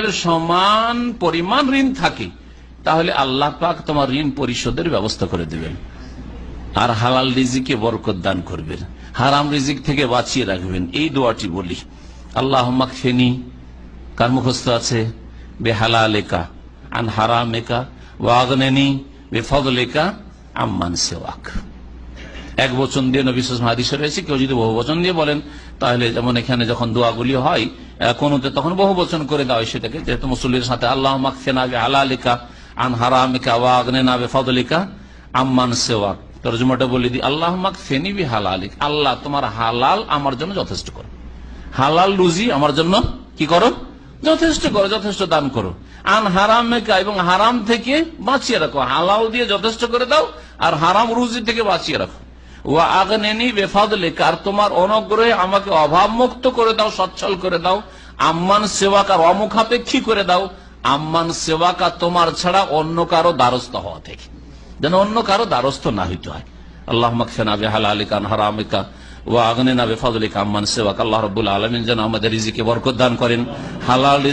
এর সমান পরিমাণ ঋণ থাকে, তাহলে আল্লাহ পাক তোমার ঋণ পরিশোধের ব্যবস্থা করে দেবেন। আর হালাল রিজিকে বরকত দান করবেন, হারাম রিজিক থেকে বাঁচিয়ে রাখবেন, এই দোয়াটি বলি। আল্লাহ ফেনি কার মুখস্থ আছে? বেহালা লেখা আন হারাম একা ওয়াগনেনি বেফদলেকা, আম্মান সেওয়াক। এক বচন দিয়ে নবী সাল্লাল্লাহু আলাইহি হাদিসে রয়েছে, কেউ যদি বহু বচন দিয়ে বলেন, তাহলে যেমন এখানে যখন দোয়াগুলি হয় কোনোতে তখন বহু বচন করে দেওয়া হয় সেটাকে, যেহেতু মুসল্লির সাথে আল্লাহ মাকফেনা বে হালালিকা, আন হারামিকা ওয়া আগনেনা বে ফদলিকা আম্মান সেওয়াক তর্জমাটা বলে দিই আল্লাহ মাকফেনি বি হালালিক আল্লাহ তোমার হালাল আমার জন্য যথেষ্ট করো। হালাল রুজি আমার জন্য কি করো? যথেষ্ট করো, যথেষ্ট দান করো। আন হারাম মেকা এবং হারাম থেকে বাঁচিয়ে রাখো। হালাল দিয়ে যথেষ্ট করে দাও আর হারাম রুজি থেকে বাঁচিয়ে রাখো। ও আগনেনি বেফাদলে আর তোমার অনুগ্রহে আমাকে অভাব মুক্ত করে দাও, সচ্ছল করে দাও। আম্মান সেবাকার অমুখাপেক্ষী করে দাও। আম্মান সেবাকা তোমার ছাড়া অন্য কারও দ্বারস্থ হওয়া থেকে। যেন অন্য কারও দ্বারস্থ না হইতে হয়। আল্লাহ মাকফেনা বেহাল আলিকান হারামিকা ও আগনে না বেফাদুলিকা আম্মান সেবাক। আল্লাহ রবুল আলমিন যেন আমাদের রিজিকে বরকত দান করেন। হালাল